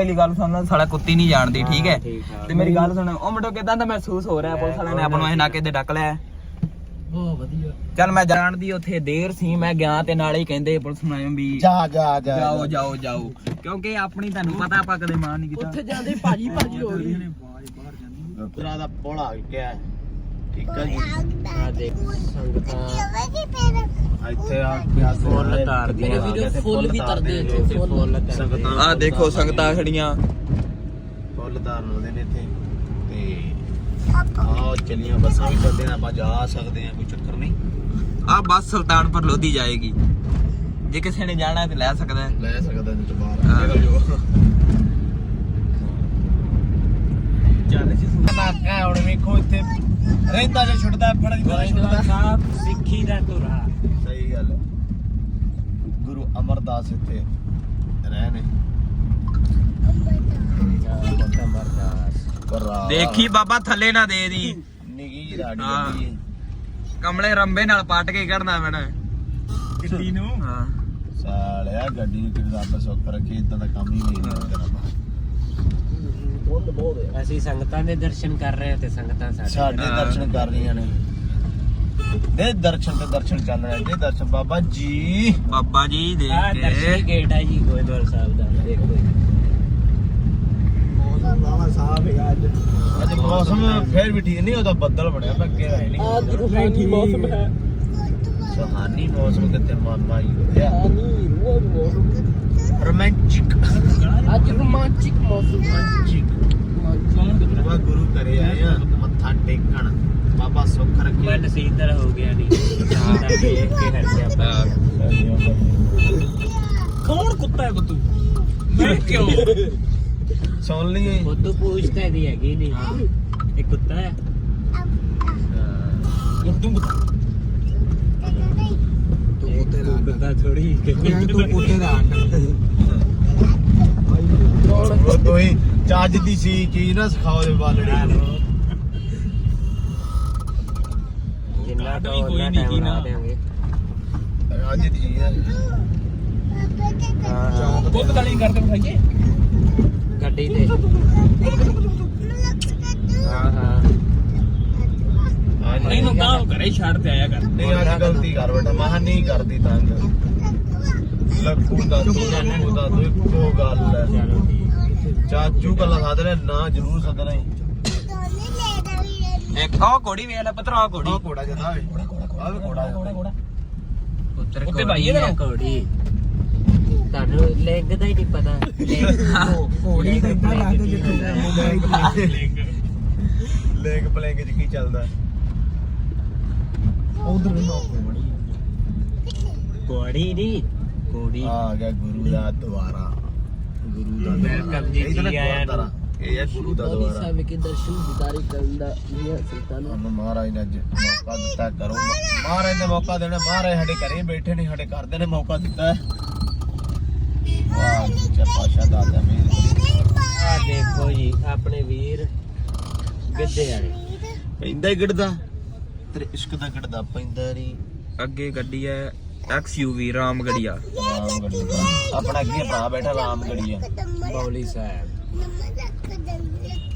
ਪਹਿਲੀ ਗੱਲ ਸੁਣ ਸਾਲਾ ਕੁੱਤੀ ਨਹੀਂ ਜਾਣਦੀ ਠੀਕ ਹੈ। ਤੇ ਮੇਰੀ ਗੱਲ ਸੁਣ ਉਹ ਮੁੰਡੋ ਕਿਦਾਂ ਦਾ ਮਹਿਸੂਸ ਹੋ ਰਿਹਾ ਪੁਲਿਸ ਵਾਲਿਆਂ ਨੇ ਆਪਾਂ ਨੂੰ ਇਹ ਨਾਕੇ ਤੇ ਡੱਕ ਲਿਆ? ਬਹੁਤ ਵਧੀਆ। ਚੱਲ ਮੈਂ ਜਾਣਦੀ ਉੱਥੇ ਦੇਰ ਸੀ ਮੈਂ ਗਿਆ ਤੇ ਨਾਲੇ ਹੀ ਕਹਿੰਦੇ ਪੁਲਿਸ ਮੁਲਾਜ਼ਮ ਵੀ ਜਾ ਜਾ ਜਾ ਜਾਓ ਜਾਓ ਜਾਓ। ਕਿਉਂਕਿ ਆਪਣੀ ਤੁਹਾਨੂੰ ਪਤਾ ਆਪਾਂ ਕਦੇ ਮਾਂ ਨਹੀਂ ਕੀਤਾ। ਉੱਥੇ ਜਾਂਦੇ ਭਾਜੀ ਭਾਜੀ ਹੋ ਰਹੀ ਤੇਰਾ ਦਾ ਪੁਲ ਗਿਆ ਠੀਕ ਹੈ ਜੀ। ਆ ਦੇਖ ਸੰਗਤਾਂ ਇੱਥੇ ਆ ਪਿਆ ਫੁੱਲ ਤਾਰਦੇ ਮੇਰੇ ਆ ਵੀਰੋ, ਫੁੱਲ ਵੀ ਤਰਦੇ ਇੱਥੇ ਫੁੱਲ ਸੰਗਤਾਂ ਆਹ ਦੇਖੋ ਸੰਗਤਾਂ ਖੜੀਆਂ। ਫੁੱਲ ਤਾਰਨ ਆਉਂਦੇ ਨੇ ਇੱਥੇ। ਤੇ ਆਹ ਚੱਲੀਆਂ ਬੱਸਾਂ ਵੀ ਚੱਲਦੇ ਨੇ ਆਪਾਂ ਜਾ ਸਕਦੇ ਆ ਕੋਈ ਚੱਕਰ ਨਹੀਂ। ਆਹ ਬੱਸ ਸੁਲਤਾਨਪੁਰ ਲੋਧੀ ਜਾਏਗੀ। ਜੇ ਕਿਸੇ ਨੇ ਜਾਣਾ ਤੇ ਲੈ ਸਕਦਾ ਹੈ। ਲੈ ਸਕਦਾ ਤੇ। ਬਾਹਰ ਨਿਕਲ ਜਾਓ। ਚੱਲ ਜੀ ਨਾਕਾ ਹੁਣ ਵੇਖੋ ਇੱਥੇ ਰਹਿੰਦਾ ਜੇ ਛੁੱਟਦਾ ਫੜ ਦੀ ਪਤਾ ਛੁੱਟਦਾ। ਸਾਹਿਬ ਸਿੱਖੀ ਦਾ ਧੁਰਾ। ਸਹੀ ਗੱਲ ਹੈ। ਗੁਰੂ ਅਮਰਦਾਸ ਇੱਥੇ ਰਹੇ ਨੇ ਦੇਖੀ ਬਾਬਾ ਥੱਲੇ ਨਾ ਦੇ ਦੀ। ਨਿੱਗੀ ਰਾੜੀ ਹਾਂ। ਕਮਲੇ ਰੰਬੇ ਨਾਲ ਪੱਟ ਕੇ ਕੱਢਣਾ ਮੈਨਾਂ ਗੱਡੀ ਨੂੰ? ਹਾਂ। ਸਾਲਿਆ ਗੱਡੀ ਨੂੰ ਕਿਹਦਾ ਆਪਸ ਸੁੱਖ ਰੱਖੀ ਇਦਾਂ ਦਾ ਕੰਮ ਹੀ ਨਹੀਂ ਕਰਨਾ। ਅਸੀਂ ਸੰਗਤਾਂ ਦੇ ਦਰਸ਼ਨ ਕਰ ਰਹੇ ਹਾਂ ਤੇ ਸੰਗਤਾਂ ਸਾਡੇ ਸਾਡੇ ਹਾਂ। ਦਰਸ਼ਨ ਕਰ ਰਹੀਆਂ ਨੇ। ਦੇ ਦਰਸ਼ਨ ਤੇ ਦਰਸ਼ਨ ਚੱਲ ਰਹੇ ਦੇ ਦਰਸ਼ਨ ਬਾਬਾ ਜੀ। ਬਾਬਾ ਜੀ ਆ ਦੇਖ ਦਰਸ਼ਨੀ ਕੇ ਗੇਟ ਹੈ ਜੀ ਗੋਇੰਦਵਾਲ ਸਾਹਿਬ ਦਾ। ਦੇਖੋ ਜੀ। ਅੱਜ। ਮੌਸਮ ਫੇਰ ਵੀ ਠੀਕ ਨਹੀਂ ਉਹਦਾ ਬੱਦਲ ਬਣਿਆ ਮੈਂ ਅੱਗੇ ਹੈ ਨਹੀਂ। ਅੱਜ ਰੂਹਾਨੀ ਮੌਸਮ ਹੈ। ਸੁਹਾਨੀ ਮੌਸਮ ਕਿਤੇ ਮਾਮਾ ਹੀ ਹੋ ਮੌਸਮ। ਰੋਮਾਂਚਿਕ। ਅੱਜ ਰੋਮਾਂਚਿਕ ਮੌਸਮ ਹੈ। ਬਾਬਾ ਗੁਰੂ ਘਰੇ ਆਏ ਆ ਮੱਥਾ ਟੇਕਣ। ਬਾਬਾ ਸੁੱਖ ਰੱਖੇ। ਮਨ ਸੀਤਲ ਹੋ ਗਿਆ ਨਹੀਂ ਤਾਂ ਦੇਖ ਕੇ ਹੱਸਿਆ ਹਾਂ। ਕੌਣ ਕੁੱਤਾ ਹੈ ਬਤੂ? ਮੈਂ ਕਿਉਂ? ਸੁਣ ਲਈਏ। ਬੁੱਧੂ ਪੁੱਛਦਾ ਦੀ ਹੈਗੀ ਨਹੀਂ ਇਹ ਕੁੱਤਾ ਹੈ। ਤੂੰ ਤੂੰ ਕੁੱਤਾ ਥੋੜੀ ਤੂੰ ਪੁੱਤੇ ਦਾ ਉਹ ਤੋਈ ਚੱਜ ਦੀ ਸੀ ਚੀਜ਼ ਨਾ ਸਿਖਾਓ ਦੇ ਬਾਲੜੀ ਜਿੰਨਾ ਵੀ ਤੋਂ ਕੋਈ ਉਹਨਾਂ ਨਹੀਂ ਟਾਈਮ ਕੀ ਨਾ। ਲਾ ਦੇਵਾਂਗੇ। ਅੱਜ ਦੀ ਚੀਜ਼ ਹੈ ਹਾਂ। ਹਾਂ ਬੁੱਧ ਗਾਲੀ ਕਰਦੇ ਬਿਠਾਈਏ ਗੱਡੀ ਤੇ। ਹਾਂ ਹਾਂ। ਨਹੀਂ ਨੂੰ ਤਾਂ ਘਰੇ ਹੀ ਛੱਡ ਤੇ ਆਇਆ ਕਰ। ਨਹੀਂ ਅੱਜ ਗਲਤੀ ਕਰ ਬੇਟਾ ਮਹਾ ਨਹੀਂ ਕਰਦੀ ਤੰਗ। ਲੱਖੂ ਦਾ ਤੂੰ ਦਾ ਤੂੰ ਇੱਕੋ ਗੱਲ ਹੈ। ਚਲੋ ਠੀਕ। ਚਾਚੂ ਕੱਲਾ ਸਾਧ ਲੈ ਨਾ ਜ਼ਰੂਰ ਸੱਦਣਾ ਹੀ। ਇੱਕ ਉਹ ਕੋੜੀ ਵੇਖ ਲੈ ਪਤਰਾ ਕੋੜੀ ਉਹ ਕੋੜਾ ਜਦਾ ਆਵੇ ਆਵੇ ਕੋੜਾ ਜਾਂਦਾ ਪੁੱਤਰ ਉੱਤੇ ਭਾਈ ਇਹਦੇ ਨਾਲ। ਕੋੜੀ ਤੁਹਾਨੂੰ ਲੈਂਗ ਦਾ ਹੀ ਨਹੀਂ ਪਤਾ। ਕੋੜੀ ਕਹਿੰਦਾ ਲੱਗਦਾ ਜਿੱਥੇ ਲੇਗ ਪਲੇਗ ਚ ਕੀ ਚੱਲਦਾ? ਉਧਰ ਨਾ ਕੋੜੀ ਨਹੀਂ ਕੋੜੀ ਆ ਗਿਆ ਗੁਰੂ ਦਾ ਦੁਆਰਾ। ਗੁਰੂ ਦਾ Welcome ਜੀ, ਇਹ ਤਾਂ ਜੀ ਆਇਆਂ ਨੂੰ। ਇਹ ਹੈ ਗੁਰੂ ਦਾ ਦੁਆਰਾ ਕੇ ਦਰਸ਼ਨ ਦਿਦਾਰੀ ਕਰਨ ਦਾ ਇਹ ਸੁਲਤਾਨ ਸਾਨੂੰ ਮਹਾਰਾਜ ਨੇ ਅੱਜ ਮੌਕਾ ਦਿੱਤਾ ਕਰੋ। ਮਹਾਰਾਜ ਨੇ ਮੌਕਾ ਦੇਣਾ। ਮਹਾਰਾਜ ਸਾਡੇ ਘਰੇ ਬੈਠੇ ਨੇ ਸਾਡੇ ਘਰ ਦੇ ਨੇ ਮੌਕਾ ਦਿੱਤਾ। ਵਾਹ ਸੱਚਾ ਪਾਸ਼ਾ ਦਾ ਦਾ ਮੇਰ ਆ ਦੇਖੋ ਜੀ ਆਪਣੇ ਵੀਰ ਗੱਦੇ ਵਾਲੇ। ਪੈਂਦਾ ਹੀ ਗਿੜਦਾ ਤੇਰੇ ਇਸ਼ਕ ਦਾ ਗਿੜਦਾ ਪੈਂਦਾ ਨਹੀਂ। ਅੱਗੇ ਗੱਡੀ ਹੈ ਐਕਸਯੂਵੀ ਰਾਮਗੜੀਆ ਰਾਮ ਗੜੀ ਆਪਣਾ ਅੱਗੇ ਭਰਾ ਬੈਠਾ ਰਾਮ ਗੜੀ ਆ ਬੌਲੀ ਸਾਹਿਬ।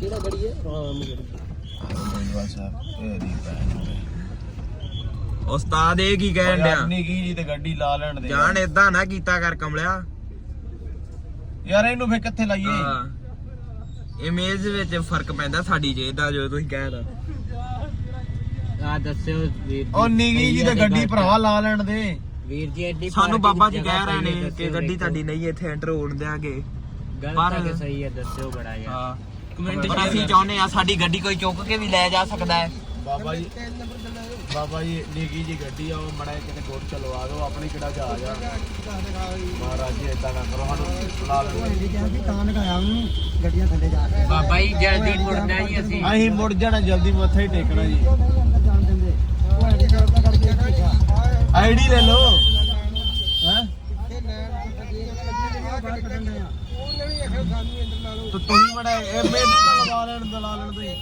ਕਿਹੜਾ ਗੜੀ ਹੈ? ਗੋਇੰਦਵਾਲ ਸਾਹਿਬ ਇਹ ਦੀ ਭੈਣ ਉਸਤਾਦ ਇਹ ਕੀ ਕਹਿਣ ਡਿਆ? ਆਪਣੀ ਕੀ ਜੀ ਤੇ ਗੱਡੀ ਲਾ ਲੈਣ ਦੇ। ਜਾਣ ਇਦਾਂ ਨਾ ਕੀਤਾ ਕਰ ਕਮਲਿਆ। ਯਾਰ ਇਹਨੂੰ ਫੇ ਕਿੱਥੇ ਲਾਈਏ? ਹਾਂ। ਇਮੇਜ ਵਿੱਚ ਫ਼ਰਕ ਪੈਂਦਾ ਸਾਡੀ ਜੇ ਦਾ ਜੋ ਤੁਸੀਂ ਕਹਿਦਾ ਆ ਦੱਸਿਓ ਵੀਰ ਜੀ ਉਹ ਨਿੱਗੀ ਜੀ ਤੇ ਗੱਡੀ ਭਰਾ ਲਾ ਲੈਣ ਦੇ। ਵੀਰ ਜੀ ਐਡੀ ਸਾਨੂੰ ਬਾਬਾ ਜੀ ਕਹਿ ਰਹੇ ਨੇ ਕਿ ਗੱਡੀ। ਤੁਹਾਡੀ ਨਹੀਂ ਇੱਥੇ ਐਂਟਰ ਹੋਣ ਦਿਆਂਗੇ। ਗਲਤ ਪਰ- ਹੈ ਕਿ ਸਹੀ ਹੈ ਦੱਸਿਓ ਬੜਾ ਯਾਰ ਹਾਂ। ਕਮੈਂਟ ਪਰ ਅਸੀਂ ਚਾਹੁੰਦੇ ਆ ਸਾਡੀ ਗੱਡੀ ਕੋਈ ਚੁੱਕ ਕੇ ਵੀ ਲੈ ਜਾ ਸਕਦਾ ਹੈ। ਬਾਬਾ ਜੀ ਬਾਬਾ ਜੀ ਨਿੱਗੀ ਜੀ ਗੱਡੀ ਆ ਉਹ ਮੜਾ ਕਿਤੇ ਕੋਟ ਚਲਵਾ ਦਿਓ ਆਪਣੀ ਕਿਹੜਾ ਜਹਾਜ਼ ਆ। ਮਹਾਰਾਜ ਜੀ ਇਦਾਂ ਨਾ ਕਰੋ ਸਾਨੂੰ ਲਾ ਲਓ ਬਾਬਾ ਜੀ ਜਲਦੀ ਮੁੜਨਾ ਜੀ ਅਸੀਂ। ਅਸੀਂ ਮੁੜ ਜਾਣਾ ਜਲਦੀ ਮੱਥਾ ਹੀ ਟੇਕਣਾ ਜੀ। ਆਈਡੀ ਲੈ ਲਓ। ਤੂੰ ਤੁਸੀਂ ਮੜਾ ਇਹ ਮੈਨੂੰ ਤਾਂ ਲਵਾ ਲੈਣ ਦਲਾ ਲੈਣ ਤੁਸੀਂ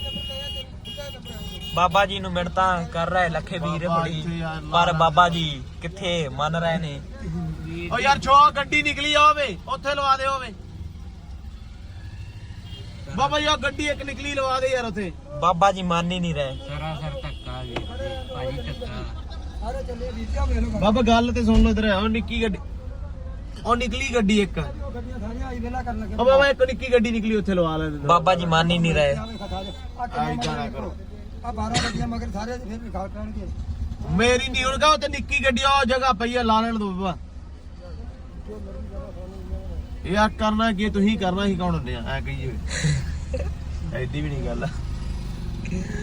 ਬਾਬਾ ਜੀ ਨੂੰ ਮਿੰਟਾਂ ਕਰ ਰਹੇ ਲੱਖੇ ਵੀਰ ਬਾਬਾ ਬੜੀ। ਇੱਥੇ ਯਾਰ ਪਰ ਲਾ- ਬਾਬਾ ਜੀ ਕਿੱਥੇ ਮੰਨ ਰਹੇ ਨੇ? ਓ ਯਾਰ ਛੋ ਗੱਡੀ ਨਿਕਲੀ ਹੋਵੇ ਉੱਥੇ ਲਵਾ ਦੇ ਹੋਵੇ ਬਾਬਾ ਜੀ ਉਹ ਗੱਡੀ ਇੱਕ ਨਿਕਲੀ ਲਵਾ ਦੇ ਯਾਰ ਉੱਥੇ। ਬਾਬਾ ਜੀ ਮੰਨ ਹੀ ਨਹੀਂ ਰਹੇ। ਸਰਾਸਰ ਧੱਕਾ ਵੀਰ ਜੀ ਭਾਜੀ ਧੱਕਾ ਬਾਬਾ ਗੱਲ ਤੇ ਸੁਣ ਲਓ ਇਧਰ ਉਹ ਨਿੱਕੀ ਗੱਡੀ ਉਹ ਨਿਕਲੀ ਗੱਡੀ ਇੱਕ। ਉਹ ਬਾਬਾ ਇੱਕ ਨਿੱਕੀ ਗੱਡੀ ਨਿਕਲੀ ਉੱਥੇ ਲਵਾ ਲੈਂਦੇ ਬਾਬਾ ਜੀ ਮੰਨ ਹੀ ਨਹੀਂ ਰਹੇ। ਆਈ ਜਾਣਾ ਕਰੋ। ਆ 12 ਵਜੇ ਮਗਰ ਸਾਰੇ ਫਿਰ ਵੀ ਖਾਲ ਪੈਣਗੇ। ਮੇਰੀ ਨਹੀਂ ਹੁਣ ਕਾ ਉੱਥੇ ਨਿੱਕੀ ਗੱਡੀ ਆ ਉਹ ਜਗ੍ਹਾ ਪਈ ਆ ਲਾ ਲੈਣ ਦੋ ਬਾਬਾ। ਯਾਰ ਕਰਨਾ ਕੀ ਤੁਸੀਂ ਕਰਨਾ ਹੀ ਕੌਣ ਹੁੰਦੇ ਆ ਐ ਕਹੀਏ। ਐਡੀ ਵੀ ਨਹੀਂ ਗੱਲ।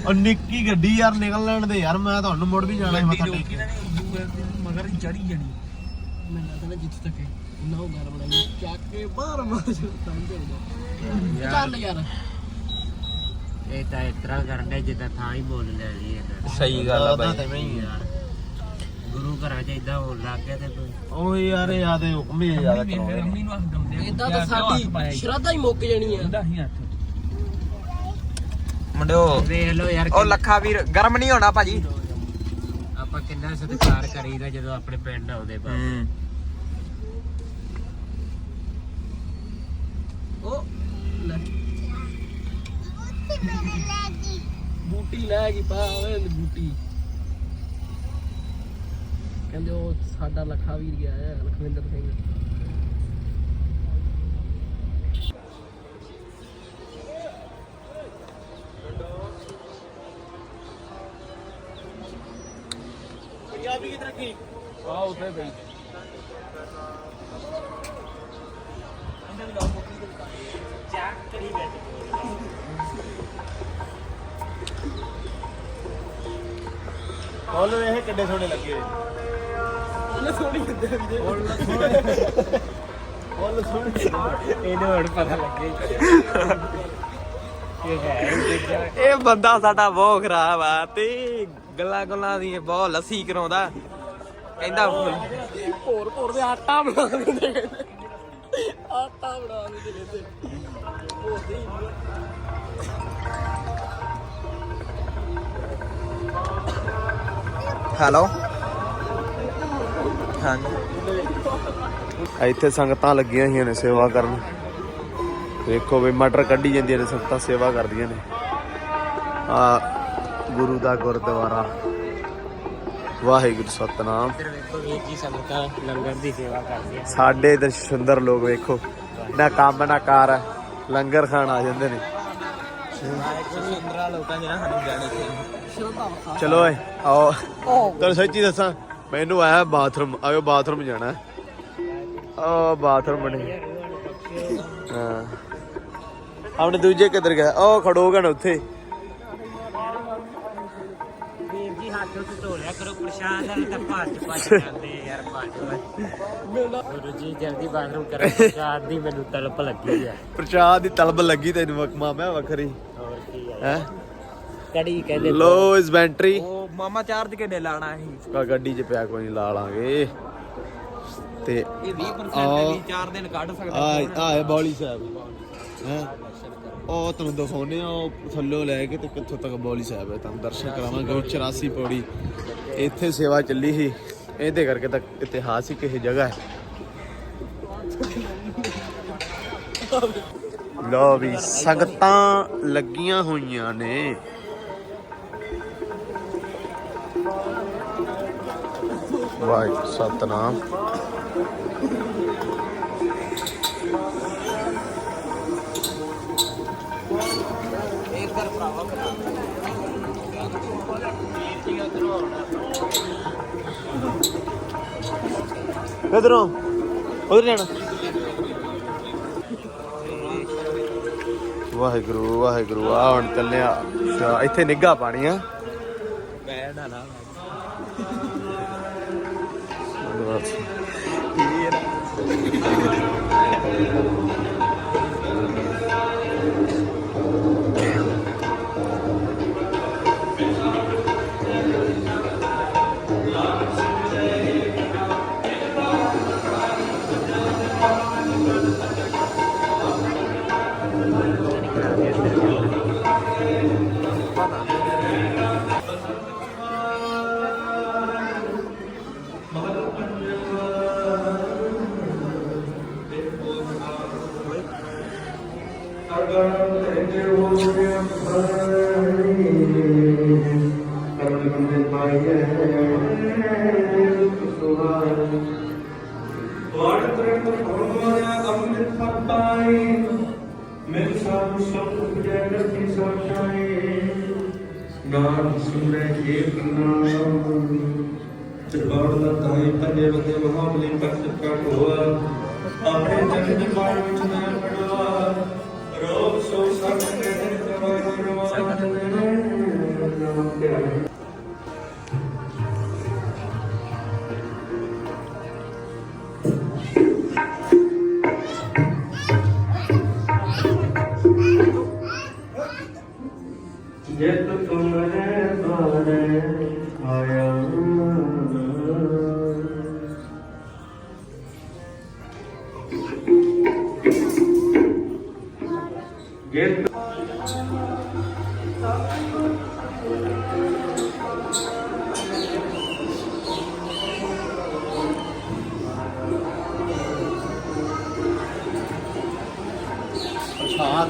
ਉਹ ਨਿੱਕੀ ਗੱਡੀ ਯਾਰ ਨਿਕਲ ਲੈਣ ਦੇ ਯਾਰ ਮੈਂ ਤੁਹਾਨੂੰ ਮੁੜ ਵੀ ਜਾਣਾ ਸੀ ਮੱਥਾ ਟੇਕ ਕੇ। ਮਗਰ ਚੜੀ ਜਾਣੀ। ਮੈਂ ਲੱਗਦਾ ਜਿੱਥੇ ਤੱਕ ਨਾ ਉਹ ਘਰ ਬਣਾਈ ਚੱਕ ਕੇ ਬਾਹਰ ਮਾਰ ਜਾਂਦਾ ਚੱਲ ਯਾਰ। ਇਹ ਤਾਂ ਇਸ ਤਰ੍ਹਾਂ ਕਰਦੇ ਜਿੱਦਾਂ ਥਾਂ ਹੀ ਮੁੱਲ ਲੈ ਲਈ ਇਹਨਾਂ ਸਹੀ ਗੱਲ ਆ ਉਹਦਾ ਬਾਈ। ਤਾਂ ਮੈਂ ਹੀ ਆ। ਗੁਰੂ ਘਰਾਂ 'ਚ ਇਦਾਂ ਹੋਣ ਲੱਗ ਗਿਆ ਤੇ ਕੋਈ ਉਹ ਯਾਰ ਯਾਦੇ ਹੁਕਮ ਹੀ ਜ਼ਿਆਦਾ ਕਰਾਉਂਦੇ ਇਦਾਂ ਤਾਂ ਸਾਡੀ ਸ਼ਰਧਾ ਹੀ ਮੁੱਕ ਜਾਣੀ ਆ। ਮੁੰਡਿਓ ਵੇਖ ਲਓ ਯਾਰ ਉਹ ਲੱਖਾ ਵੀਰ ਗਰਮ ਨਹੀਂ ਹੋਣਾ ਭਾਜੀ। ਆਪਾਂ ਕਿੰਨਾ ਸਤਿਕਾਰ ਕਰੀਦਾ ਜਦੋਂ ਆਪਣੇ ਪਿੰਡ ਆਉਂਦੇ ਬਾਬਾ। ਉਹ ਲੈ। ਬੂਟੀ ਲੈ ਗਈ ਪਾ ਓਏ ਬੂਟੀ। ਕਹਿੰਦੇ ਉਹ ਸਾਡਾ ਲਖਾ ਵੀਰ ਗਿਆ ਹੈ ਲਖਵਿੰਦਰ ਸਿੰਘ। ਪੰਜਾਬੀ ਕਿਧਰ ਕੀ ਆ ਉਥੇ ਬਈ ਇਹ ਕਿੱਡੇ ਸੋਹਣੇ ਲੱਗੇ ਹੋਏ। ਉਹਨੇ ਸੋਹਣੀ ਹੁੰਦੇ ਵੀ ਫੁੱਲ ਸੋਹਣੇ। ਇਹਨੂੰ ਹੁਣ ਪਤਾ ਲੱਗੇ। ਇਹ ਹੈ ਦੂਜਾ। ਇਹ ਬੰਦਾ ਸਾਡਾ ਬਹੁਤ ਖਰਾਬ ਆ ਤੇ ਗੱਲਾਂ ਗੱਲਾਂ ਦੀ ਬਹੁਤ ਲੱਸੀ ਕਰਾਉਂਦਾ। ਕਹਿੰਦਾ ਹੋਰ ਹੋਰ ਦੇ ਆਟਾ ਬਣਾ ਦਿੰਦੇ। ਕਹਿੰਦੇ। ਆਟਾ ਬਣਾ ਦਿੰਦੇ ਕਹਿੰਦੇ ਹੋਰ ਦੇ ਹੈਲੋ ਹਾਂਜੀ। ਇੱਥੇ ਸੰਗਤਾਂ ਲੱਗੀਆਂ ਹੋਈਆਂ ਨੇ ਸੇਵਾ ਕਰਨ। ਦੇਖੋ ਵੀ ਮਟਰ ਕੱਢੀ ਜਾਂਦੀਆਂ ਨੇ, ਸੰਗਤਾਂ ਸੇਵਾ ਕਰਦੀਆਂ ਨੇ। ਆ ਗੁਰੂ ਦਾ ਗੁਰਦੁਆਰਾ। ਵਾਹਿਗੁਰੂ ਸਤਨਾਮ। ਇੱਧਰ ਵੇਖੋ ਵੀਰ ਜੀ ਸੰਗਤਾਂ ਲੰਗਰ ਦੀ ਸੇਵਾ ਸਾਡੇ ਇਧਰ ਸੁੰਦਰ ਲੋਕ ਵੇਖੋ। ਨਾ ਕੰਮ ਨਾ ਕਾਰ ਲੰਗਰ ਖਾਣ ਆ ਜਾਂਦੇ ਨੇ। ਸੁੰਦਰਾ ਲੋਕਾਂ ਜਿਹੜਾ ਸਾਨੂੰ ਜਾਣੇ ਸ਼ਰਧਾ ਵਖਾ ਚਲੋ ਓਏ ਆਓ। ਤੁਹਾਨੂੰ ਸੱਚੀ ਦੱਸਾਂ ਮੈਨੂੰ ਆਇਆ ਬਾਥਰੂਮ ਆਇਓ ਬਾਥਰੂਮ ਜਾਣਾ। ਆ ਬਾਥਰੂਮ ਬਣੇ। ਹਾਂ। ਆਪਣੇ ਦੂਜੇ ਕਿੱਧਰ ਗਿਆ? ਉਹ ਖੜੋਗਾ ਨਾ ਉੱਥੇ। ਉੱਤੇ ਧੋ ਲਿਆ ਕਰੋ ਪ੍ਰਸ਼ਾਦ ਨਾਲ ਤਾਂ ਭੱਜ ਭੱਜ ਜਾਂਦੇ ਆ ਯਾਰ ਭੱਜ ਭੱਜ। ਗੁਰੂ ਜੀ ਜਲਦੀ ਬਾਥਰੂਮ ਕਰੋ ਪ੍ਰਸ਼ਾਦ ਦੀ ਮੈਨੂੰ ਤਲਪ ਲੱਗੀ ਆ। ਪ੍ਰਸ਼ਾਦ ਦੀ ਤਲਬ ਲੱਗੀ ਤੈਨੂੰ ਵਕਮਾ ਮੈਂ ਵੱਖਰੀ। ਹੋਰ ਕੀ ਆ। ਹੈ? ਕੜੀ ਕਹਿੰਦੇ ਲੋ ਇਸ ਬੈਂਟਰੀ ਉਹ ਮਾਮਾ ਚਾਰਜ ਕਿੰਨੇ ਲਾਣਾ ਸੀ? ਆ ਗੱਡੀ 'ਚ ਪਿਆ ਕੋਈ ਨਹੀਂ ਲਾ ਲਾਂਗੇ। ਤੇ ਇਹ 20% ਆਹ। ਵੀ 4 ਦਿਨ ਕੱਢ ਸਕਦਾ ਆ ਆ ਹੈ ਬੌਲੀ ਸਾਹਿਬ। ਹੈ? ਉਹ ਤੁਹਾਨੂੰ ਦਿਖਾਉਨੇ ਆ ਉਹ ਥੱਲੋਂ ਲੈ ਕੇ ਤੇ ਕਿੱਥੋਂ ਤੱਕ ਬੌਲੀ ਸਾਹਿਬ ਹੈ। ਤੁਹਾਨੂੰ ਦਰਸ਼ਨ ਕਰਾਵਾਂਗੇ ਉਹ 84 ਪੌੜੀ। ਇੱਥੇ ਸੇਵਾ ਚੱਲੀ ਸੀ। ਇਹਦੇ ਕਰਕੇ ਤਾਂ ਇਤਿਹਾਸਿਕ ਇਹ ਜਗ੍ਹਾ ਹੈ। ਲੋ ਵੀ, ਸੰਗਤਾਂ ਲੱਗੀਆਂ ਹੋਈਆਂ ਨੇ। ਵਾਹਿ ਸਤਨਾਮ। ਕਿਧਰੋਂ ਉਧਰ ਜਾਣਾ। ਵਾਹਿਗੁਰੂ ਵਾਹਿਗੁਰੂ ਆ ਹੁਣ ਚੱਲਿਆ। ਇੱਥੇ ਨਿੱਗਾ ਪਾਣੀ ਆ। ਬੈਠ ਆ ਨਾ। ਕੀ ਹੈ ਸੰਤ ਜੈ ਕੀ ਸਚਾਈ ਨਾਮ ਸੁਣੇ ਏਕ ਨਾਮ ਚਬਾੜ ਦਾ ਤਾਈ ਪੰਜੇ ਬੰਦੇ ਮਹਾਬਲੀ ਪ੍ਰਗਟ ਪ੍ਰਗਟ ਹੋਆ ਆਪਣੇ ਜਨ ਦੇ ਮਾਰ ਵਿੱਚ ਨਾ ਪੜਵਾ ਰੋਗ ਸੋ ਸਭ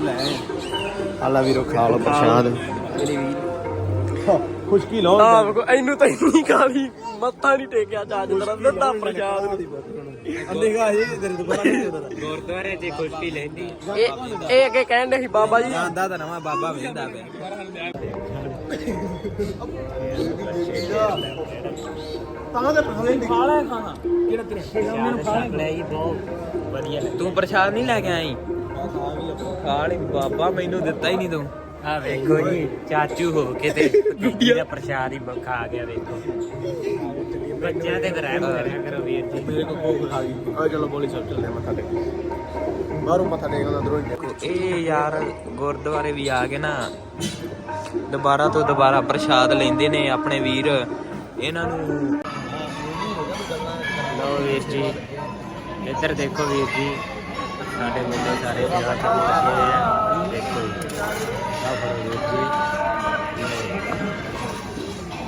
ਲੈ ਆਲਾ ਵੀਰੋ ਖਾ ਲਓ ਪ੍ਰਸ਼ਾਦ ਖੁਸ਼ਕੀ ਲਓ। ਆ ਵੇਖੋ ਇਹਨੂੰ ਤਾਂ ਇੰਨੀ ਕਾਲੀ ਮੱਥਾ ਨਹੀਂ ਟੇਕਿਆ ਚਾਜ ਦਾ ਦਿੱਤਾ ਪ੍ਰਸ਼ਾਦ ਨੂੰ। ਅੰਦੇਗਾ ਇਹ ਤੇਰੇ ਦੁਬਾਰਾ ਨਹੀਂ ਹੁੰਦਾ। ਗੁਰਦੁਆਰੇ 'ਚ ਖੁਸ਼ਕੀ ਲੈਂਦੀ। ਇਹ ਇਹ ਅੱਗੇ ਕਹਿੰਦੇ ਸੀ ਬਾਬਾ ਜੀ। ਆਂਦਾ ਤਾਂ ਨਵਾਂ ਬਾਬਾ ਵੇਂਦਾ ਪਿਆ। ਤਾਂ ਤੇ ਖਾ ਲੈ ਖਾ ਲੈ ਖਾਣਾ। ਜਿਹੜਾ ਤੇਰੇ ਮੈਨੂੰ ਖਾ ਲੈ ਜੀ ਬਹੁਤ ਵਧੀਆ ਤੂੰ ਪ੍ਰਸ਼ਾਦ ਨਹੀਂ ਲੈ ਕੇ ਆਈ। ਕਾਲੀ ਬਾਬਾ ਮੈਨੂੰ ਦਿੱਤਾ ਹੀ ਨਹੀਂ ਤੂੰ। ਆ ਵੇਖੋ ਜੀ ਚਾਚੂ ਹੋ ਕੇ ਤੇ ਗੁੱਡੀ ਦਾ ਪ੍ਰਸ਼ਾਦ ਹੀ ਖਾ ਗਿਆ ਵੇਖੋ। ਬੱਚਿਆਂ ਤੇ ਰਹਿਮ ਕਰਿਆ ਕਰੋ ਵੀਰ ਜੀ। ਮੇਰੇ ਕੋ ਭੁੱਖ ਖਾ ਗਈ ਆ ਚਲੋ ਬੋਲੀ ਸਭ ਚੱਲਦੇ ਮੱਥਾ ਟੇਕ। ਬਾਹਰੋਂ ਮੱਥਾ ਟੇਕਦਾ ਅੰਦਰੋਂ ਟੇਕੋ ਇਹ ਯਾਰ ਗੁਰਦੁਆਰੇ ਵੀ ਆ ਕੇ ਨਾ ਦੁਬਾਰਾ ਤੋਂ ਦੁਬਾਰਾ ਪ੍ਰਸ਼ਾਦ ਲੈਂਦੇ ਨੇ ਆਪਣੇ ਵੀਰ। ਇਹਨਾਂ ਨੂੰ ਲਓ ਵੀਰ ਜੀ ਇੱਧਰ ਦੇਖੋ ਵੀਰ ਜੀ। ਸਾਡੇ ਮੁੰਡੇ ਸਾਰੇ ਸੇਵਾ ਕਰਨ ਲੱਗੇ ਹੋਏ ਆ। ਦੇਖੋ ਜੀ ਫੜੋ ਵੀਰ ਜੀ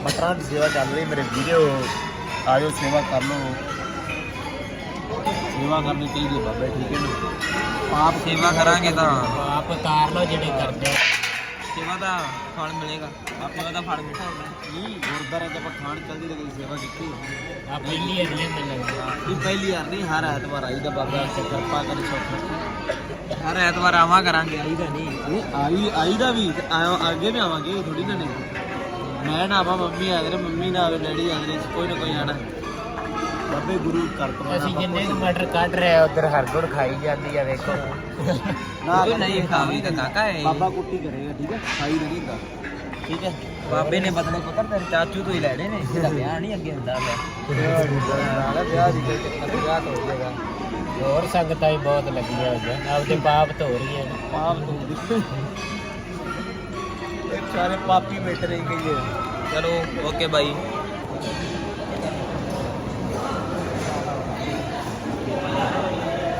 ਮਟਰਾਂ ਦੀ ਸੇਵਾ ਚੱਲ ਰਹੀ, ਮੇਰੇ ਵੀਡੀਓ ਆਇਓ ਸੇਵਾ ਕਰ ਲਓ। ਸੇਵਾ ਕਰਨੀ ਚਾਹੀਦੀ ਬਾਬਾ, ਠੀਕ ਹੈ ਨਾ? ਆਪ ਸੇਵਾ ਕਰਾਂਗੇ ਤਾਂ। ਆਪ ਉਤਾਰ ਲਓ, ਜਿਹੜੇ ਕਰਦੇ ਸੇਵਾ ਦਾ ਫਲ ਮਿਲੇਗਾ। ਸੇਵਾ ਦਾ ਫਲ ਮਿੱਠਾ ਹੁੰਦਾ ਕੀ ਗੁਰਦਾਰੇ ਆਪਾਂ ਖਾਣ ਚੱਲਦੀ ਤੇ ਕਦੀ ਸੇਵਾ ਕੀਤੀ ਆ ਪਹਿਲੀ ਅੜੀਆਂ ਮਿਲਣ ਇਹ ਪਹਿਲੀ ਵਾਰ ਨਹੀਂ ਹਰ ਐਤਵਾਰ ਆਈਦਾ ਬਾਬਾ ਕਿਰਪਾ ਕਰੇ ਸੋਖ ਹਰ ਐਤਵਾਰ ਆਵਾਂ ਕਰਾਂਗੇ। ਆਈਦਾ ਨਹੀਂ ਇਹ ਆਈ ਆਈਦਾ ਵੀ ਅੱਗੇ ਵੀ ਆਵਾਂਗੇ ਥੋੜੀ ਨਾ ਨਹੀਂ। ਮੈਂ ਨਾ ਆਵਾਂ ਮੰਮੀ ਆ ਗਏ ਮੰਮੀ ਨਾ ਆਵੇ ਡੈਡੀ ਆ ਗਏ ਕੋਈ ਨਾ ਕੋਈ ਆਣਾ। ਬਾਬੇ ਗੁਰੂ ਕਰ ਅਸੀਂ ਜਿੰਨੇ ਕੁ ਮਟਰ ਕੱਢ ਰਹੇ ਆ ਉਧਰ ਹਰਗੁਣ ਖਾਈ ਜਾਂਦੀ ਆ ਵੇਖੋ। ਉਹ ਨਹੀਂ ਖਾਵੀ ਤਾਂ ਕਾਕਾ ਹੈ ਬਾਬਾ ਕੁੱਟੀ ਕਰੇਗਾ ਠੀਕ ਹੈ ਖਾਈ ਨਹੀਂ ਹੁੰਦਾ ਠੀਕ ਹੈ ਬਾਬੇ ਨੇ ਬਦਲੇ ਪੁੱਤਰ ਤੇਰੇ ਚਾਚੂ ਤੋਂ ਹੀ ਲੈਣੇ ਨੇ। ਇਹਦਾ ਵਿਆਹ ਨਹੀਂ ਅੱਗੇ ਹੁੰਦਾ ਲੈ ਨਾਲੇ ਵਿਆਹ ਦੀ ਕੋਈ ਚੱਕਰ ਵਿਆਹ ਤੋਂ ਹੋ ਜਾਏਗਾ ਹੋਰ ਸੰਗਤਾਂ ਹੀ ਬਹੁਤ ਲੱਗੀਆਂ ਹੋਈਆਂ। ਆਪਦੇ ਪਾਪ ਧੋ ਰਹੀਆਂ ਨੇ ਪਾਪ ਤੋਂ ਸਾਰੇ ਪਾਪੀ ਬੈਠ ਰਹੇ ਗਏ ਚਲੋ ਓਕੇ ਬਾਈ।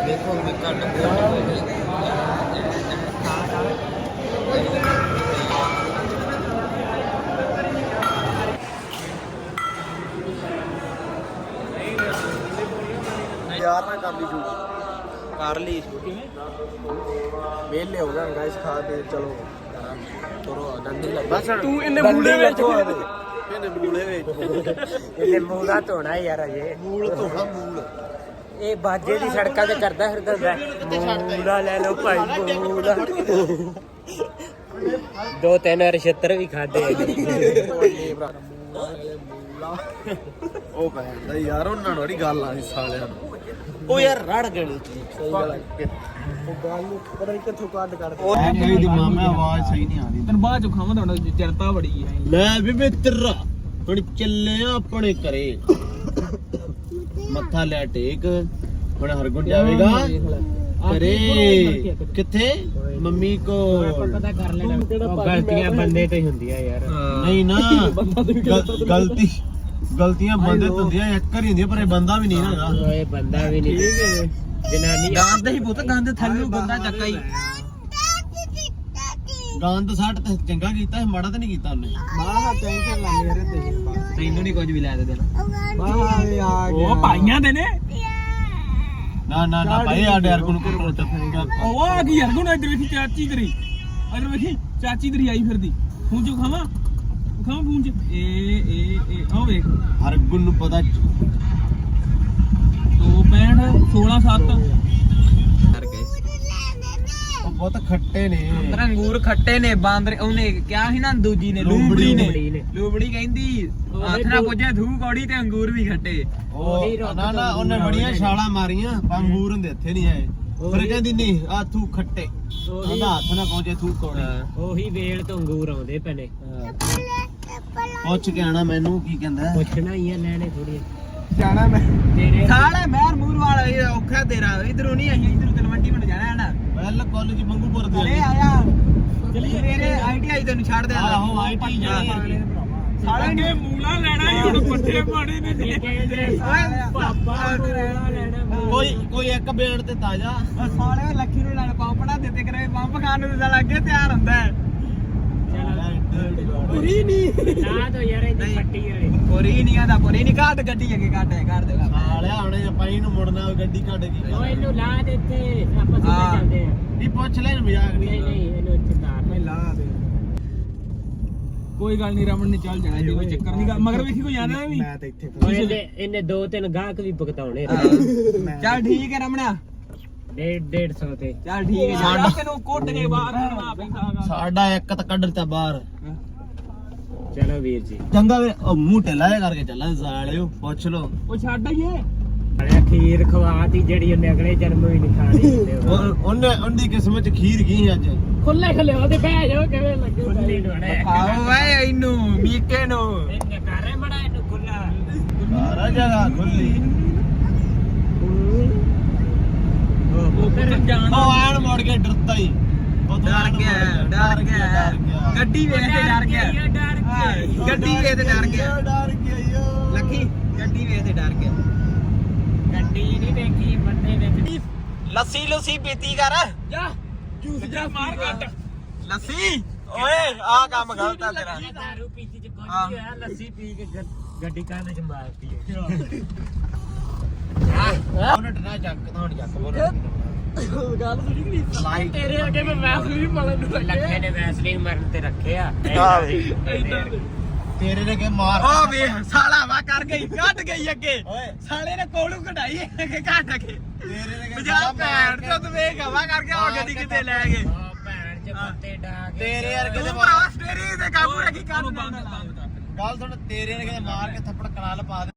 ਦੇਖੋ ਮੈਂ ਕੱਟ ਯਾਰ ਨਾ ਕਰ ਲਈ ਸ਼ੂ ਕਰ ਲਈ ਵੇਲੇ ਹੋ ਗਏ ਗਾਇਸ ਖਾ ਕੇ ਚਲੋ। ਤੋਰੋ ਡੰਡੀ ਲੱਗ। ਬਸ ਤੂੰ ਇਹਨੇ ਬੂੜੇ ਵਿੱਚ ਇਹਨੇ ਬੂਲੇ ਵਿੱਚ। ਇਹਨੇ ਦਾ ਧੋਣਾ ਯਾਰ ਅਜੇ। ਮੂਲ ਧੋਣਾ ਮੂਲ। ਇਹ ਬਾਜੇ ਦੀ ਸੜਕਾਂ ਤੇ ਕਰਦਾ ਫਿਰਦਾ ਹੁੰਦਾ। ਮੂਲਾ ਲੈ ਲਓ ਭਾਈ ਮੂਲਾ ਦੋ ਤਿੰਨ ਰਛੱਤਰ ਵੀ ਖਾਦੇ ਉਹ ਕਹਿੰਦਾ ਯਾਰ ਉਹਨਾਂ ਨੂੰ ਨੀ ਗੱਲ ਆਈ ਸਾਲਿਆਂ ਨੂੰ। ਉਹ ਯਾਰ ਰੜ ਗਏ। ਸਹੀ ਗੱਲ ਹੈ ਉਹ ਗੱਲ ਨੂੰ ਪਤਾ ਨਹੀਂ ਕਿੱਥੋਂ ਕੱਢ ਕੱਢ ਉਹ ਮੇਰੀ ਦੀ ਮਾਮਾ ਆਵਾਜ਼ ਸਹੀ ਨਹੀਂ ਆਉਂਦੀ ਤੈਨੂੰ ਬਾਅਦ ਚ ਖਾਵਾਂ ਤੁਹਾਡਾ ਚਿੰਤਾ ਬੜੀ ਹੈ ਲੈ ਵੀ ਮਿੱਤਰਾ ਹੁਣ ਚੱਲੇ ਆ ਆਪਣੇ ਘਰੇ। ਮੱਥਾ ਲੈ ਟੇਕ। ਹੁਣ ਹਰਗੁਣ ਜਾਵੇਗਾ। ਘਰੇ ਕਿੱਥੇ? ਮੰਮੀ ਕੋ ਪਤਾ ਕਰ ਲੈਣਾ। ਗਲਤੀਆਂ ਬੰਦੇ ਤੋਂ ਹੀ ਹੁੰਦੀਆਂ ਯਾਰ। ਨਹੀਂ ਨਾ। ਗਲ- ਗਲਤੀ ਗਲਤੀਆਂ ਬੰਦੇ ਤੋਂ ਹੁੰਦੀਆਂ ਇੱਕ ਵਾਰੀ ਹੁੰਦੀਆਂ ਪਰ ਇਹ ਬੰਦਾ ਵੀ ਨਹੀਂ ਨਾ ਹੈਗਾ। ਓਏ ਬੰਦਾ ਵੀ ਨਹੀਂ। ਜਨਾਨੀ ਗੰਦ ਹੀ ਪੁੱਤ ਗੰਦ ਥੱਲੇ ਬੰਦਾ ਚੱਕਾ ਹੀ। ਗੰਦ ਸੱਟ ਤੇ ਚੰਗਾ ਕੀਤਾ ਸੀ, ਮਾੜਾ ਤਾਂ ਨਹੀਂ ਕੀਤਾ ਉਹਨੇ। ਬਾਹਰ ਟੈਨਸ਼ਨ ਲੈ ਮੇਰੇ ਤੇ ਤੈਨੂੰ ਨਹੀਂ ਕੁਝ ਵੀ ਲੈ ਦੇ ਦੇਣਾ। ਬਾਹਰ ਆ ਉਹ ਭਾਈਆਂ ਦੇ ਨੇ? ਨਾ ਨਾ ਨਾ ਭਾਈ ਆ ਡਰ ਕੋਲ ਕੋਲ ਉਹ ਆ ਗਈ ਯਾਰ ਗੁਣ ਇੱਧਰ ਵੇਖੀ ਚਾਚੀ ਤੇਰੀ। ਇੱਧਰ ਵੇਖੀ ਚਾਚੀ ਤੇਰੀ ਆਈ ਫਿਰਦੀ। ਹੁਣ ਜੋ ਖਾਵਾਂ? ਖਾਂ ਫੋਨ ਚ? ਇਹ ਇਹ ਇਹ ਆ ਵੇਖ। ਹਰਗੁਣ ਨੂੰ ਪਤਾ 265 16 7 ਕਰ ਗਏ ਉਹ ਬਹੁਤ ਖੱਟੇ ਨੇ। ਅੰਦਰ ਅੰਗੂਰ ਖੱਟੇ ਨੇ ਬਾਂਦਰ ਉਹਨੇ ਕਿਹਾ ਸੀ ਨਾ ਦੂਜੀ ਨੇ ਲੂੰਬੜੀ ਨੇ। ਲੂੰਬੜੀ ਕਹਿੰਦੀ ਹੱਥ ਨਾਲ ਪੁੱਜੇ ਥੂ ਕੌੜੀ ਤੇ ਅੰਗੂਰ ਵੀ ਖੱਟੇ। ਉਹ ਨਾ ਨਾ ਉਹਨੇ ਬੜੀਆਂ ਛਾਲਾਂ ਮਾਰੀਆਂ ਪੰਗੂਰ ਦੇ ਇੱਥੇ ਨਹੀਂ ਆਏ। ਫਿਰ ਕਹਿੰਦੀ ਨਹੀਂ ਆ ਤੂੰ ਖੱਟੇ। ਉਹਦਾ ਹੱਥ ਨਾ ਪਹੁੰਚੇ ਤੂੰ ਕੋੜੀ। ਉਹੀ ਵੇਲ ਤੋਂ ਅੰਗੂਰ ਆਉਂਦੇ ਪੈਣੇ ਪੁੱਛ ਕੇ ਆਣਾ ਮੈਨੂੰ ਕੀ ਕਹਿੰਦਾ। ਪੁੱਛਣਾ ਹੀ ਆ ਲੈਣੇ ਥੋੜੀ ਜਾਣਾ ਮੈਂ। ਤੇਰੇ ਸਾਲੇ ਮਹਿਰ ਮੂਰ ਵਾਲਾ ਇਹ ਔਖਾ ਤੇਰਾ। ਇਧਰੋਂ ਨਹੀਂ ਅਸੀਂ ਇਧਰੋਂ ਤਲਵੰਡੀ ਮਨ ਜਾਣਾ ਹੈ ਨਾ। ਪਹਿਲ ਕਾਲਜ ਮੰਗੂਪੁਰ ਦੇ ਆਇਆ। ਮੇਰੇ ਆਈਟੀਆਈ ਤੈਨੂੰ ਛੱਡ ਦੇ ਆਹੋ ਆਈਟੀ ਜਾਣੀ। ਸਾਲੇ ਨੇ ਮੂਲਾ ਲੈਣਾ ਹੀ ਹੁਣ ਪੱਠੇ ਪਾਣੇ ਨੇ ਕਹਿੰਦੇ ਪਾਪਾ ਕੋਈ ਕੋਈ ਇੱਕ ਬੇਣ ਤੇ ਤਾਜ਼ਾ। ਸਾਲੇ ਲੱਖੀ ਨੂੰ ਲੈਣ ਪੰਪ ਨਾ ਦਿੱਤੇ ਕਰੇ। ਪੰਪ ਖਾਣ ਨੂੰ ਤਾਂ ਲੱਗੇ ਤਿਆਰ ਹੁੰਦਾ ਹੈ। ਪੂਰੀ ਨਹੀਂ। ਨਾ ਤਾਂ ਯਾਰ ਇਹਦੀ ਪੱਟੀ ਵਾਲੀ ਪੂਰੀ ਨਹੀਂ ਆਦਾ ਪੂਰੀ ਨਹੀਂ ਕਾਟ ਗੱਡੀ ਅੱਗੇ ਕੱਢ ਕੱਢ ਦੇ ਸਾਲਿਆ ਹੁਣੇ ਪਾਈ ਨੂੰ ਮੁੜਨਾ ਗੱਡੀ ਕੱਢ ਗਈ। ਉਹ ਇਹਨੂੰ ਲਾ ਦੇ ਇੱਥੇ ਆਪਾਂ ਸਿੱਧੇ ਹਾਂ। ਚੱਲਦੇ ਆ ਨਹੀਂ ਪੁੱਛ ਲੈ ਮਜ਼ਾਕ ਨਹੀਂ। ਨਹੀਂ ਨਹੀਂ ਇਹਨੂੰ ਇੱਥੇ ਤਾਰ ਲਾ ਦੇ। ਕੋਈ ਗੱਲ ਨਹੀਂ ਰਮਨ ਨੇ ਚੱਲ ਜਾਣਾ ਜੇ ਕੋਈ ਚੱਕਰ ਨਹੀਂ ਮਗਰ ਵੇਖੀ ਕੋਈ ਜਾਣਾ ਵੀ ਮੈਂ ਤਾਂ ਇੱਥੇ ਉਹ ਇਹਨੇ ਇਹਨੇ ਦੋ ਤਿੰਨ ਗਾਹਕ ਵੀ ਭੁਗਤਾਉਣੇ ਚੱਲ ਠੀਕ ਹੈ ਰਮਣਿਆ। ਡੇਢ ਡੇਢ ਸੌ ਤੇ। ਚੱਲ ਠੀਕ ਹੈ ਜਾ ਤੈਨੂੰ ਕੁੱਟ ਕੇ ਬਾਹਰ ਖੜਨਾ ਪੈਂਦਾ ਸਾਡਾ ਇੱਕ ਤਾਂ ਕੱਢ ਦਿੱਤਾ ਬਾਹਰ। ਚਲੋ ਵੀਰ ਜੀ। ਚੰਗਾ ਵੇ ਉਹ ਮੂੰਹ ਢਿੱਲਾ ਜਿਹਾ ਕਰਕੇ ਚੱਲਾਂ ਸਾਲਿਓ ਪੁੱਛ ਲੋ ਉਹ ਛੱਡ ਆਈਏ। ਅਰੇ ਖੀਰ ਖਵਾਤੀ ਜਿਹੜੀ ਉਹਨੇ ਅਗਲੇ ਜਨਮ ਵੀ ਨਹੀਂ ਖਾਣੀ ਉਹ। ਉਹਨੇ ਉਹਦੀ ਕਿਸਮਤ ਚ ਖੀਰ ਗਈ ਅੱਜ? ਖੁੱਲੇ ਖੁੱਲੇ ਉਹਦੇ ਬਹਿ ਜਾਓ ਕਿਵੇਂ ਲੱਗੂ ਖੁੱਲੀ ਆਓ ਓਏ ਇਹਨੂੰ ਮੀਕੇ ਨੂੰ। ਇਹਨੇ ਕਰੇ ਬੜਾ ਇਹਨੂੰ ਖੁੱਲਾ ਸਾਰਾ ਜਗ੍ਹਾ ਖੁੱਲੀ ਉਧਰ ਉਹ ਆਣ ਮੋੜ ਕੇ ਡਰਦਾ ਹੀ। ਉਹ ਡਰ ਗਿਆ। ਡਰ ਗਿਆ। ਗੱਡੀ ਵੇਖ ਕੇ ਡਰ ਗਿਆ। ਗੱਡੀ ਵੇਖ ਤੇ ਡਰ ਗਿਆ। ਡਰ ਗਿਆ ਯੋ ਲੱਕੀ ਗੱਡੀ ਵੇਖ ਤੇ ਡਰ ਗਿਆ। ਗੱਡੀ ਨਹੀਂ ਵੇਖੀ ਬੰਦੇ ਵਿੱਚ ਲੱਸੀ ਲੁੱਸੀ ਪੀਤੀ ਕਰ। ਜਾ ਜੂਸ ਜਾ ਮਾਰ ਕੱਟ ਲੱਸੀ? ਓਏ ਆ ਕੰਮ ਗਲਤ ਆ ਤੇਰਾ। ਦਾਰੂ ਪੀਤੀ ਚ ਕੁਝ। ਨਹੀਂ ਹੋਇਆ ਲੱਸੀ ਪੀ ਕੇ ਗੱਡੀ ਕੰਨ ਚ ਮਾਰਤੀ ਹੈ। ਉਹਨੇ ਡਰਾ ਚੱਕ ਤਾਂ ਹੁਣ ਚੱਕ। ਬੋਲ ਗੱਲ ਸੁਣੀ ਕਿ ਸਲਾਈ ਤੇਰੇ ਅੱਗੇ ਮੈਂ ਵੈਸਲੀਨ ਮਲਣ ਨੂੰ ਲੱਖੇ ਨੇ ਵੈਸਲੀਨ ਮਰਨ ਤੇ ਰੱਖਿਆ। ਆ ਵੇ। ਤੇਰੇ ਨੇ ਕਿ ਮਾਰ। ਓ ਵੇ ਸਾਲਾ ਵਾ ਕਰ ਗਈ ਕੱਢ ਗਈ ਅੱਗੇ। ਓਏ। ਸਾਲੇ ਨੇ ਕੋਲੂ ਕਢਾਈ ਅੱਗੇ ਕੱਢ ਕੇ। ਤੇਰੇ ਨੇ ਕਿ ਬਜਾ ਭੈਣ ਚੋਦ ਵੇਖ ਹਵਾ ਕਰਕੇ ਉਹ ਗੱਡੀ ਕਿਤੇ ਲੈ ਗਏ। ਉਹ ਭੈਣ ਚ ਪੱਤੇ ਡਾ ਕੇ ਤੇਰੇ ਵਰਗੇ ਤੂੰ ਦੇ ਭਰਾ। ਸਟੇਰੀ ਤੇ ਕਾਬੂ ਰੱਖੀ ਕਰ। ਗੱਲ ਸੁਣ ਤੇਰੇ ਨੇ ਕਿ ਮਾਰ ਕੇ ਥੱਪੜ ਕਨਾਲ ਪਾ ਦੇ